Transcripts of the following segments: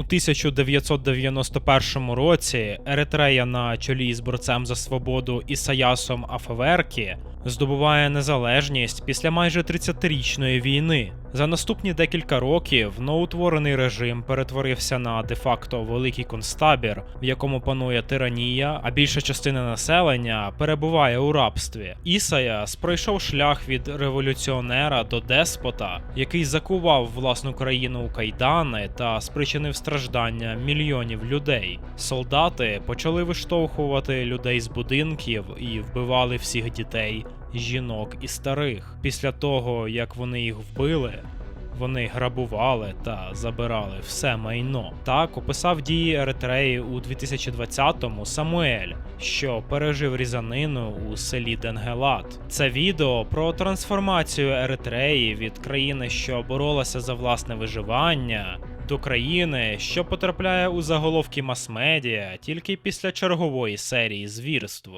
У 1991 році Еритрея на чолі з борцем за свободу Ісаясом Афаверкі здобуває незалежність після майже 30-річної війни. За наступні декілька років новоутворений режим перетворився на де-факто великий концтабір, в якому панує тиранія, а більша частина населення перебуває у рабстві. Ісаяс пройшов шлях від революціонера до деспота, який закував власну країну у кайдани та спричинив страждання мільйонів людей. Солдати почали виштовхувати людей з будинків і вбивали всіх дітей, жінок і старих. Після того, як вони їх вбили, вони грабували та забирали все майно. Так описав дії Еритреї у 2020-му Самуель, що пережив різанину у селі Денгелат. Це відео про трансформацію Еритреї від країни, що боролася за власне виживання. До країни, що потрапляє у заголовки мас-медіа тільки після чергової серії звірств.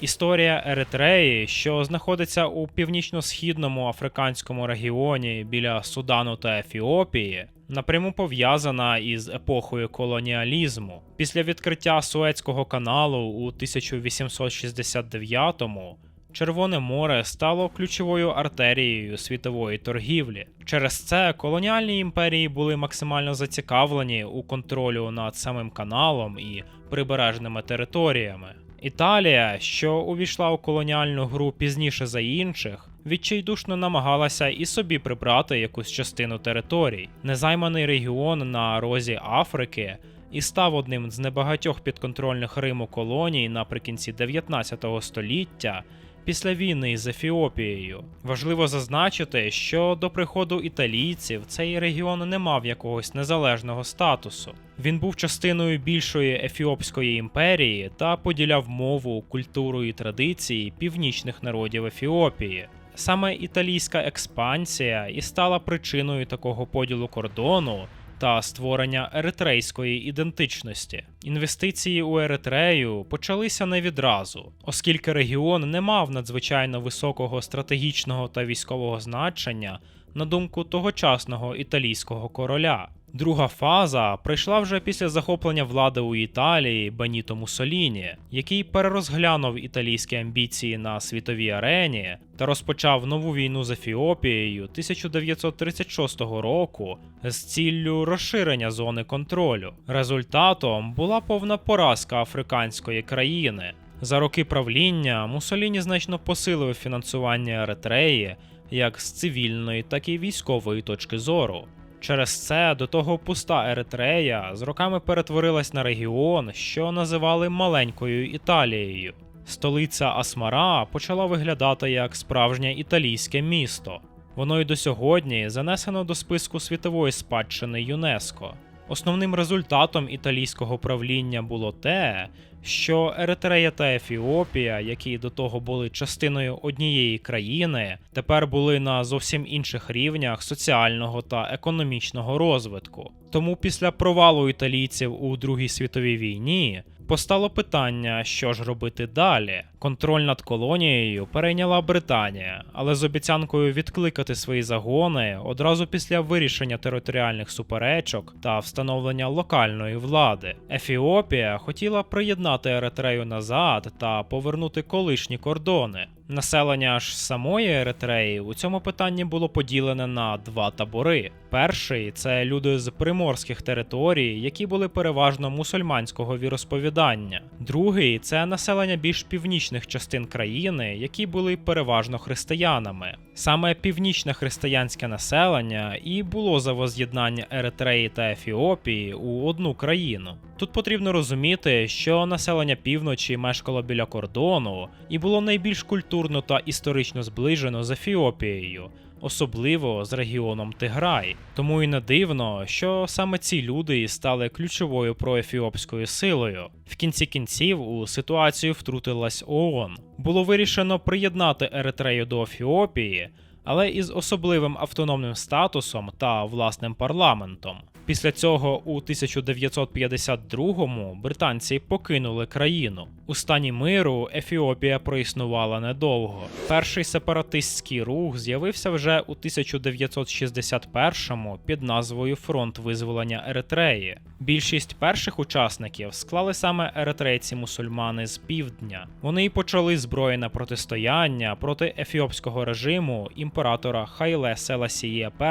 Історія Еритреї, що знаходиться у північно-східному африканському регіоні біля Судану та Ефіопії, напряму пов'язана із епохою колоніалізму. Після відкриття Суецького каналу у 1869-му Червоне море стало ключовою артерією світової торгівлі. Через це колоніальні імперії були максимально зацікавлені у контролю над самим каналом і прибережними територіями. Італія, що увійшла у колоніальну гру пізніше за інших, відчайдушно намагалася і собі прибрати якусь частину територій. Незайманий регіон на розі Африки і став одним з небагатьох підконтрольних Риму колоній наприкінці 19 століття. Після війни з Ефіопією важливо зазначити, що до приходу італійців цей регіон не мав якогось незалежного статусу. Він був частиною більшої ефіопської імперії та поділяв мову, культуру і традиції північних народів Ефіопії. Саме італійська експансія і стала причиною такого поділу кордону та створення еритрейської ідентичності. Інвестиції у Еритрею почалися не відразу, оскільки регіон не мав надзвичайно високого стратегічного та військового значення на думку тогочасного італійського короля. Друга фаза прийшла вже після захоплення влади у Італії Беніто Муссоліні, який перерозглянув італійські амбіції на світовій арені та розпочав нову війну з Ефіопією 1936 року з ціллю розширення зони контролю. Результатом була повна поразка африканської країни. За роки правління Муссоліні значно посилив фінансування Еритреї як з цивільної, так і військової точки зору. Через це до того пуста Еритрея з роками перетворилась на регіон, що називали маленькою Італією. Столиця Асмара почала виглядати як справжнє італійське місто. Воно й до сьогодні занесено до списку світової спадщини ЮНЕСКО. Основним результатом італійського правління було те, що Еритрея та Ефіопія, які до того були частиною однієї країни, тепер були на зовсім інших рівнях соціального та економічного розвитку. Тому після провалу італійців у Другій світовій війні постало питання, що ж робити далі. Контроль над колонією перейняла Британія, але з обіцянкою відкликати свої загони одразу після вирішення територіальних суперечок та встановлення локальної влади. Ефіопія хотіла приєднати Еритрею назад та повернути колишні кордони. Населення ж самої Еритреї у цьому питанні було поділене на два табори. Перший це люди з приморських територій, які були переважно мусульманського віросповідання. Другий це населення більш північних частин країни, які були переважно християнами. Саме північне християнське населення і було за воз'єднання Еритреї та Ефіопії у одну країну. Тут потрібно розуміти, що населення півночі мешкало біля кордону і було найбільш культурно та історично зближено з Ефіопією, особливо з регіоном Тиграй. Тому і не дивно, що саме ці люди стали ключовою проефіопською силою. В кінці кінців у ситуацію втрутилась ООН. Було вирішено приєднати Еритрею до Ефіопії, але із особливим автономним статусом та власним парламентом. Після цього у 1952-му британці покинули країну. У стані миру Ефіопія проіснувала недовго. Перший сепаратистський рух з'явився вже у 1961-му під назвою Фронт визволення Еритреї. Більшість перших учасників склали саме еритрейці-мусульмани з півдня. Вони й почали збройне протистояння проти ефіопського режиму імператора Хайле Селасіє І.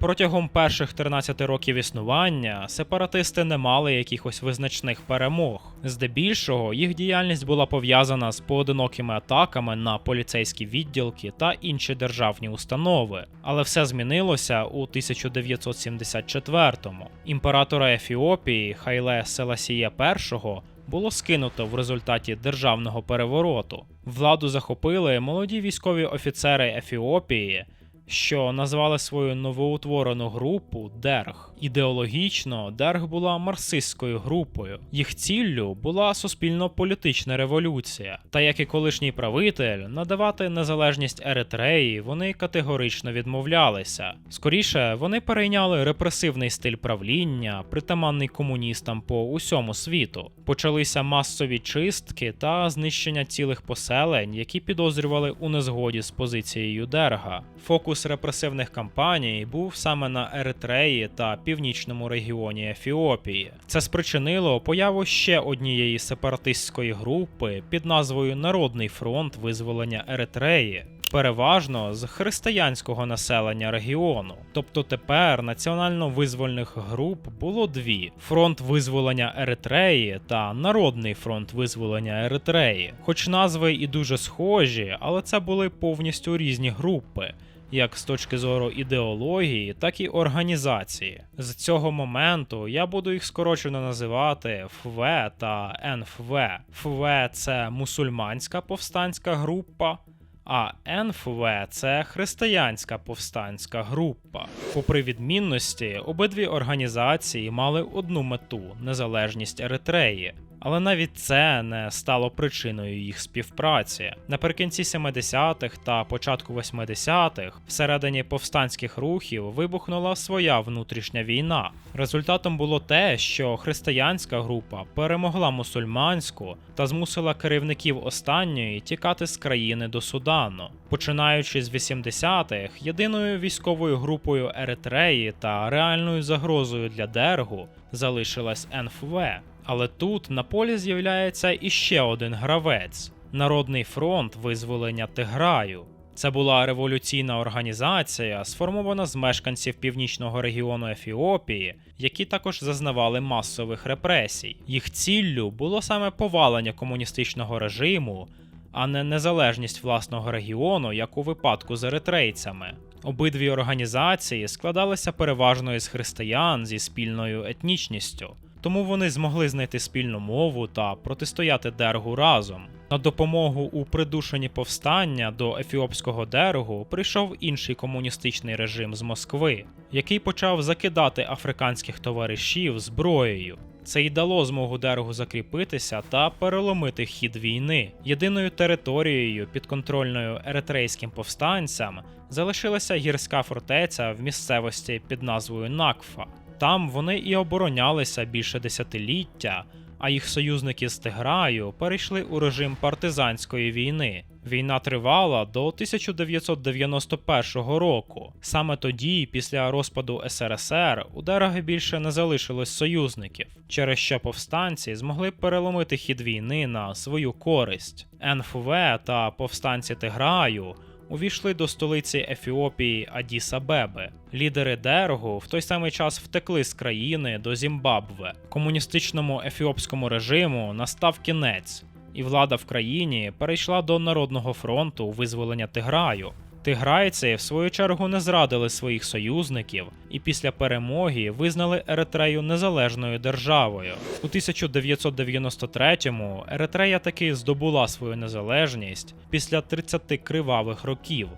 Протягом перших 13 років існування сепаратисти не мали якихось визначних перемог. Здебільшого їх діяльність була пов'язана з поодинокими атаками на поліцейські відділки та інші державні установи. Але все змінилося у 1974-му. Імператора Ефіопії Хайле Селасіє І було скинуто в результаті державного перевороту. Владу захопили молоді військові офіцери Ефіопії що назвали свою новоутворену групу Дерг. Ідеологічно Дерг була марксистською групою. Їх ціллю була суспільно-політична революція. Та як і колишній правитель, надавати незалежність Еритреї вони категорично відмовлялися. Скоріше вони перейняли репресивний стиль правління, притаманний комуністам по усьому світу. Почалися масові чистки та знищення цілих поселень, які підозрювали у незгоді з позицією Дерга. Фокус репресивних кампаній був саме на Еритреї та північному регіоні Ефіопії. Це спричинило появу ще однієї сепаратистської групи під назвою Народний фронт визволення Еритреї. Переважно з християнського населення регіону, тобто тепер національно-визвольних груп було дві: фронт визволення Еритреї та Народний фронт визволення Еритреї. Хоч назви і дуже схожі, але це були повністю різні групи як з точки зору ідеології, так і організації. З цього моменту я буду їх скорочено називати ФВ та НФВ. ФВ це мусульманська повстанська група. А НФВ це християнська повстанська група. Попри відмінності, обидві організації мали одну мету незалежність Еритреї але навіть це не стало причиною їх співпраці. Наприкінці 70-х та початку 80-х всередині повстанських рухів вибухнула своя внутрішня війна. Результатом було те, що християнська група перемогла мусульманську та змусила керівників останньої тікати з країни до Судану. Починаючи з 80-х, єдиною військовою групою Еритреї та реальною загрозою для Дергу залишилась НФВ. Але тут на полі з'являється іще один гравець Народний фронт визволення Тиграю. Це була революційна організація, сформована з мешканців північного регіону Ефіопії, які також зазнавали масових репресій. Їх ціллю було саме повалення комуністичного режиму, а не незалежність власного регіону, як у випадку з еритрейцями. Обидві організації складалися переважно із християн зі спільною етнічністю тому вони змогли знайти спільну мову та протистояти дергу разом. На допомогу у придушенні повстання до ефіопського дергу прийшов інший комуністичний режим з Москви, який почав закидати африканських товаришів зброєю. Це й дало змогу дергу закріпитися та переломити хід війни. Єдиною територією, підконтрольною еритрейським повстанцям, залишилася гірська фортеця в місцевості під назвою Накфа. Там вони і оборонялися більше десятиліття, а їх союзники з Тиграю перейшли у режим партизанської війни. Війна тривала до 1991 року. Саме тоді, після розпаду СРСР, у Дераги більше не залишилось союзників, через що повстанці змогли переломити хід війни на свою користь. НФВ та повстанці Тиграю увійшли до столиці Ефіопії Адіса Беби. Лідери Дергу в той самий час втекли з країни до Зімбабве. Комуністичному ефіопському режиму настав кінець, і влада в країні перейшла до Народного фронту визволення Тиграю. Тиграйці, в свою чергу, не зрадили своїх союзників і після перемоги визнали Еретрею незалежною державою. У 1993-му Еретрея таки здобула свою незалежність після 30 кривавих років,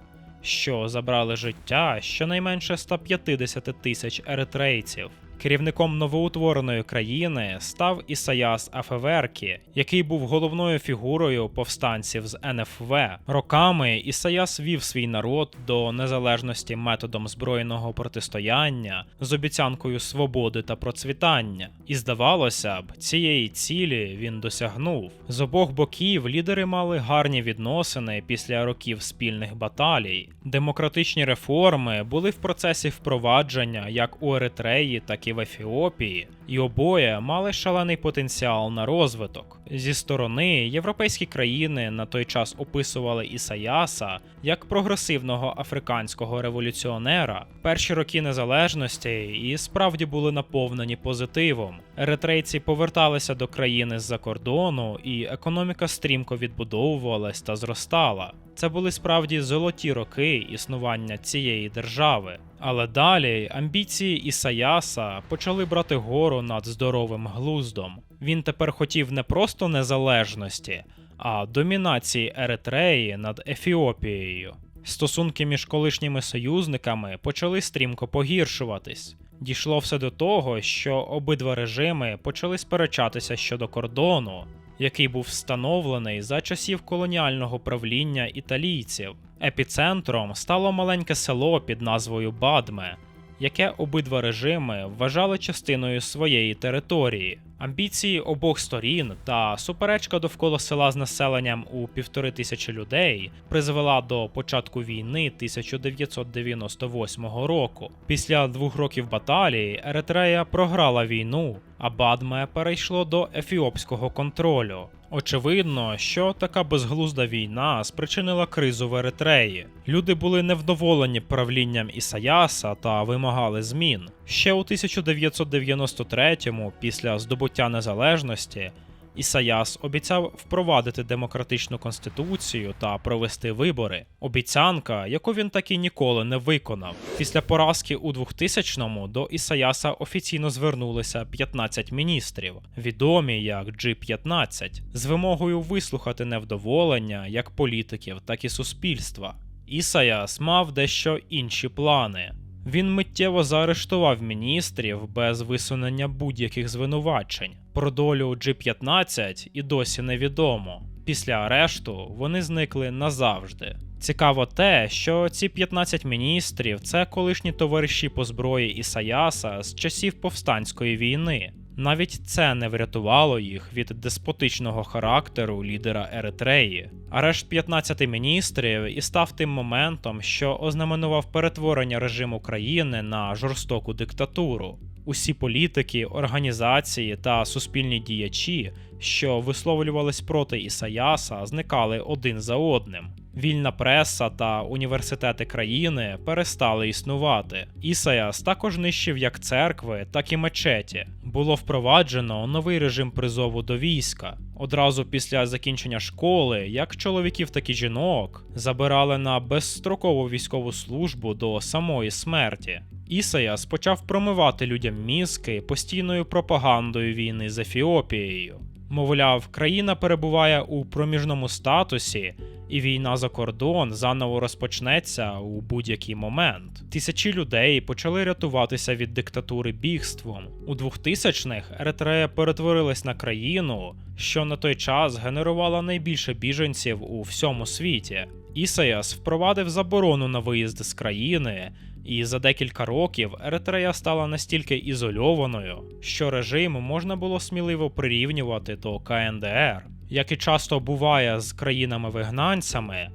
що забрали життя щонайменше 150 тисяч еритрейців. Керівником новоутвореної країни став Ісаяс Афеверкі, який був головною фігурою повстанців з НФВ. Роками Ісаяс вів свій народ до незалежності методом збройного протистояння з обіцянкою свободи та процвітання. І здавалося б, цієї цілі він досягнув. З обох боків лідери мали гарні відносини після років спільних баталій. Демократичні реформи були в процесі впровадження як у Еритреї, так і в Ефіопії, і обоє мали шалений потенціал на розвиток. Зі сторони європейські країни на той час описували Ісаяса як прогресивного африканського революціонера. Перші роки незалежності і справді були наповнені позитивом. Еритрейці поверталися до країни з-за кордону, і економіка стрімко відбудовувалась та зростала. Це були справді золоті роки існування цієї держави. Але далі амбіції Ісаяса почали брати гору над здоровим глуздом. Він тепер хотів не просто незалежності, а домінації Еритреї над Ефіопією. Стосунки між колишніми союзниками почали стрімко погіршуватись. Дійшло все до того, що обидва режими почали сперечатися щодо кордону, який був встановлений за часів колоніального правління італійців. Епіцентром стало маленьке село під назвою Бадме, яке обидва режими вважали частиною своєї території. Амбіції обох сторін та суперечка довкола села з населенням у півтори тисячі людей призвела до початку війни 1998 року. Після двох років баталії Еретрея програла війну, а Бадме перейшло до ефіопського контролю. Очевидно, що така безглузда війна спричинила кризу в Еритреї. Люди були невдоволені правлінням Ісаяса та вимагали змін. Ще у 1993-му, після здобуття незалежності, Ісаяс обіцяв впровадити демократичну конституцію та провести вибори. Обіцянка, яку він так і ніколи не виконав. Після поразки у 2000-му до Ісаяса офіційно звернулися 15 міністрів, відомі як G15, з вимогою вислухати невдоволення як політиків, так і суспільства. Ісаяс мав дещо інші плани. Він миттєво заарештував міністрів без висунення будь-яких звинувачень. Про долю G15 і досі невідомо. Після арешту вони зникли назавжди. Цікаво те, що ці 15 міністрів це колишні товариші по зброї Ісаяса з часів повстанської війни. Навіть це не врятувало їх від деспотичного характеру лідера Еритреї. Арешт 15 міністрів і став тим моментом, що ознаменував перетворення режиму країни на жорстоку диктатуру. Усі політики, організації та суспільні діячі, що висловлювались проти Ісаяса, зникали один за одним. Вільна преса та університети країни перестали існувати. Ісаяс також нищив як церкви, так і мечеті. Було впроваджено новий режим призову до війська. Одразу після закінчення школи, як чоловіків, так і жінок, забирали на безстрокову військову службу до самої смерті. Ісаяс почав промивати людям мізки постійною пропагандою війни з Ефіопією. Мовляв, країна перебуває у проміжному статусі, і війна за кордон заново розпочнеться у будь-який момент. Тисячі людей почали рятуватися від диктатури бігством. У 2000-х Еритрея перетворилась на країну, що на той час генерувала найбільше біженців у всьому світі. Ісаяс впровадив заборону на виїзди з країни. І за декілька років Еритрея стала настільки ізольованою, що режим можна було сміливо прирівнювати до КНДР. Як і часто буває з країнами-вигнанцями,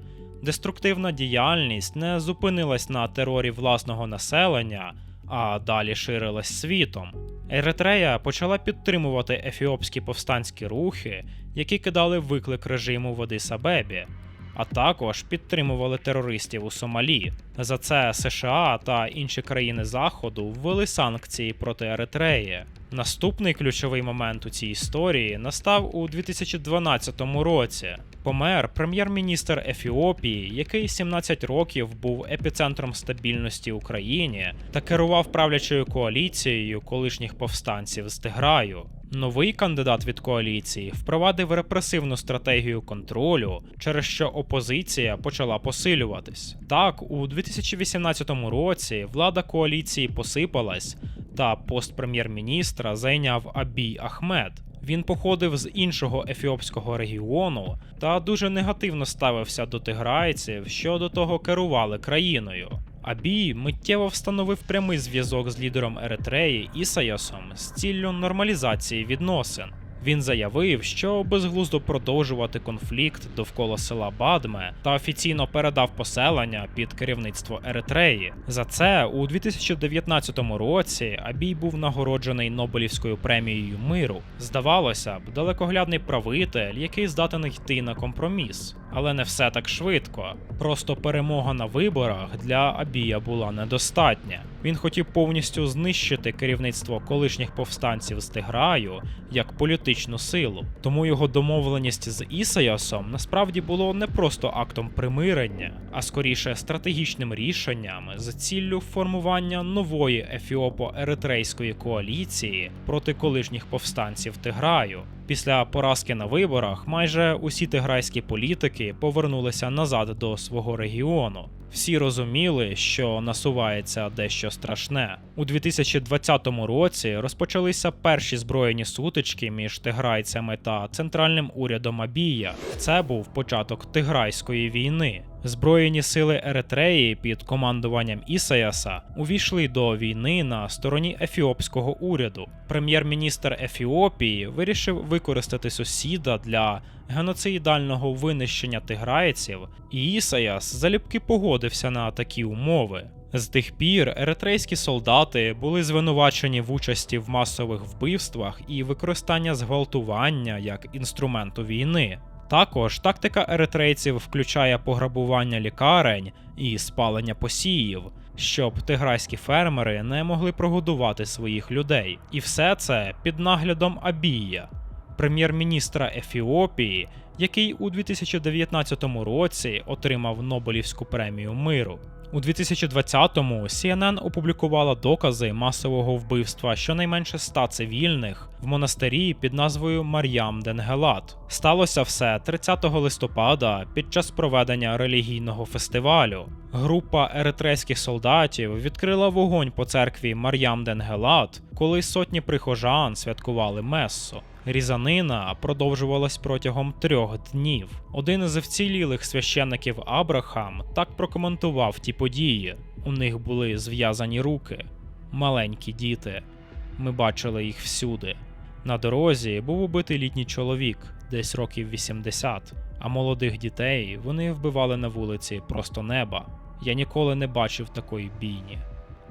деструктивна діяльність не зупинилась на терорі власного населення, а далі ширилась світом. Еритрея почала підтримувати ефіопські повстанські рухи, які кидали виклик режиму в Адис-Абебі, а також підтримували терористів у Сомалі. За це США та інші країни Заходу ввели санкції проти Еритреї. Наступний ключовий момент у цій історії настав у 2012 році. Помер прем'єр-міністр Ефіопії, який 17 років був епіцентром стабільності Україні та керував правлячою коаліцією колишніх повстанців з Тиграю. Новий кандидат від коаліції впровадив репресивну стратегію контролю, через що опозиція почала посилюватись. Так, у 2018 році влада коаліції посипалась, та пост прем'єр-міністра зайняв Абій Ахмед. Він походив з іншого ефіопського регіону та дуже негативно ставився до тиграйців, що до того керували країною. Абій миттєво встановив прямий зв'язок з лідером Еретреї Ісаясом з ціллю нормалізації відносин. Він заявив, що безглуздо продовжувати конфлікт довкола села Бадме та офіційно передав поселення під керівництво Еретреї. За це у 2019 році Абій був нагороджений Нобелівською премією миру. Здавалося б, далекоглядний правитель, який здатен йти на компроміс. Але не все так швидко. Просто перемога на виборах для Абія була недостатня. Він хотів повністю знищити керівництво колишніх повстанців з Тиграю як політичну силу. Тому його домовленість з Ісаясом насправді було не просто актом примирення, а скоріше стратегічним рішенням з ціллю формування нової ефіопо-еритрейської коаліції проти колишніх повстанців Тиграю. Після поразки на виборах майже усі тиграйські політики повернулися назад до свого регіону. Всі розуміли, що насувається дещо страшне. У 2020 році розпочалися перші збройні сутички між тиграйцями та центральним урядом Абія. Це був початок тиграйської війни. Збройні сили Еретреї під командуванням Ісаяса увійшли до війни на стороні ефіопського уряду. Прем'єр-міністр Ефіопії вирішив використати сусіда для геноцидального винищення тиграйців, і Ісаяс залюбки погодився на такі умови. З тих пір еритрейські солдати були звинувачені в участі в масових вбивствах і використання зґвалтування як інструменту війни. Також тактика еритрейців включає пограбування лікарень і спалення посіїв, щоб тиграйські фермери не могли прогодувати своїх людей. І все це під наглядом Абія, прем'єр-міністра Ефіопії, який у 2019 році отримав Нобелівську премію миру. У 2020-му CNN опублікувала докази масового вбивства щонайменше 100 цивільних в монастирі під назвою Мар'ям Денгелат. Сталося все 30 листопада під час проведення релігійного фестивалю. Група еритрейських солдатів відкрила вогонь по церкві Мар'ям Денгелат, коли сотні прихожан святкували мессу. Різанина продовжувалась протягом трьох днів. Один з вцілілих священників Абрахам так прокоментував ті події. У них були зв'язані руки, маленькі діти. Ми бачили їх всюди. На дорозі був убитий літній чоловік, десь років 80, а молодих дітей вони вбивали на вулиці просто неба. Я ніколи не бачив такої бійні.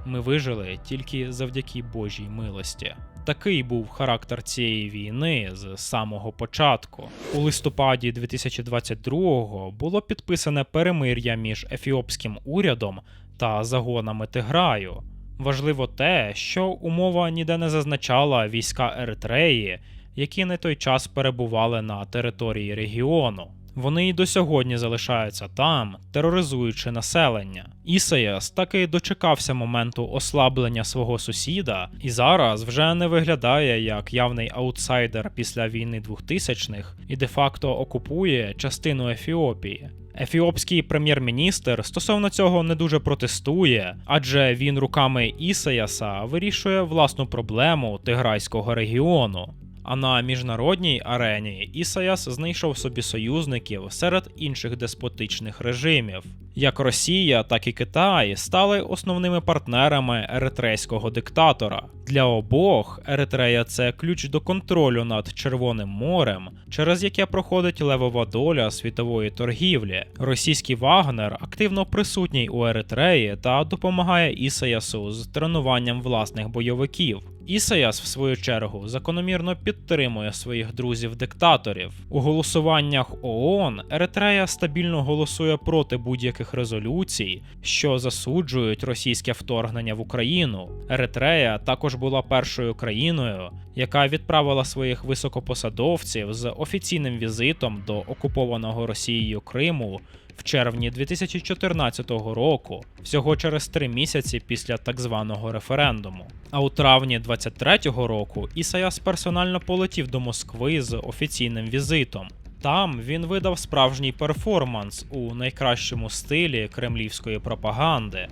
Ми вижили тільки завдяки Божій милості. Такий був характер цієї війни з самого початку. У листопаді 2022-го було підписане перемир'я між ефіопським урядом та загонами Тиграю. Важливо те, що умова ніде не зазначала війська Еритреї, які на той час перебували на території регіону. Вони й до сьогодні залишаються там, тероризуючи населення. Ісаяс таки дочекався моменту ослаблення свого сусіда, і зараз вже не виглядає як явний аутсайдер після війни 2000-х і де-факто окупує частину Ефіопії. Ефіопський прем'єр-міністр стосовно цього не дуже протестує, адже він руками Ісаяса вирішує власну проблему тиграйського регіону. А на міжнародній арені Ісаяс знайшов собі союзників серед інших деспотичних режимів. Як Росія, так і Китай стали основними партнерами еритрейського диктатора. Для обох Еритрея це ключ до контролю над Червоним морем, через яке проходить левова доля світової торгівлі. Російський Вагнер активно присутній у Еритреї та допомагає Ісаясу з тренуванням власних бойовиків. Ісаяс, в свою чергу, закономірно підтримує своїх друзів-диктаторів. У голосуваннях ООН Еритрея стабільно голосує проти будь-яких резолюцій, що засуджують російське вторгнення в Україну. Еритрея також була першою країною, яка відправила своїх високопосадовців з офіційним візитом до окупованого Росією Криму в червні 2014 року, всього через три місяці після так званого референдуму. А у травні 23-го року Ісаяс персонально полетів до Москви з офіційним візитом. Там він видав справжній перформанс у найкращому стилі кремлівської пропаганди.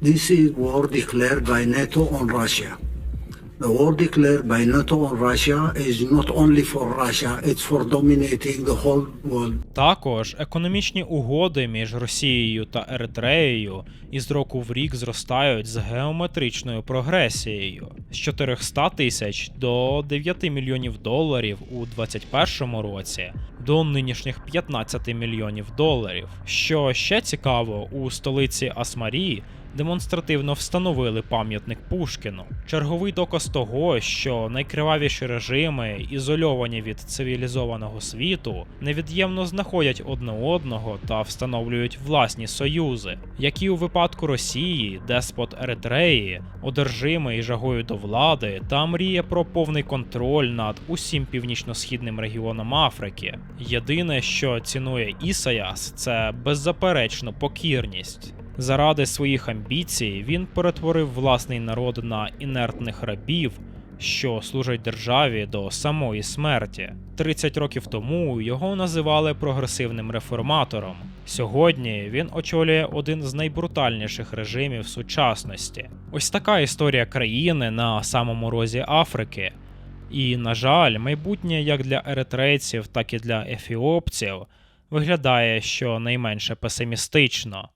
This is war declared by NATO on Russia. The war declared by NATO on Russia is not only for Russia, it's for dominating the whole world. Також економічні угоди між Росією та Еритреєю із року в рік зростають з геометричною прогресією з 400 тисяч до 9 мільйонів доларів у 2021 році до нинішніх 15 мільйонів доларів. Що ще цікаво, у столиці Асмарі демонстративно встановили пам'ятник Пушкіну. Черговий доказ того, що найкривавіші режими, ізольовані від цивілізованого світу, невід'ємно знаходять одне одного та встановлюють власні союзи, які у випадку Росії, деспот Еритреї, одержимий жагою до влади та мріє про повний контроль над усім північно-східним регіоном Африки. Єдине, що цінує Ісаяс, це беззаперечно покірність. Заради своїх амбіцій він перетворив власний народ на інертних рабів, що служать державі до самої смерті. 30 років тому його називали прогресивним реформатором. Сьогодні він очолює один з найбрутальніших режимів сучасності. Ось така історія країни на самому розі Африки. І, на жаль, майбутнє як для еритрейців, так і для ефіопців виглядає щонайменше песимістично.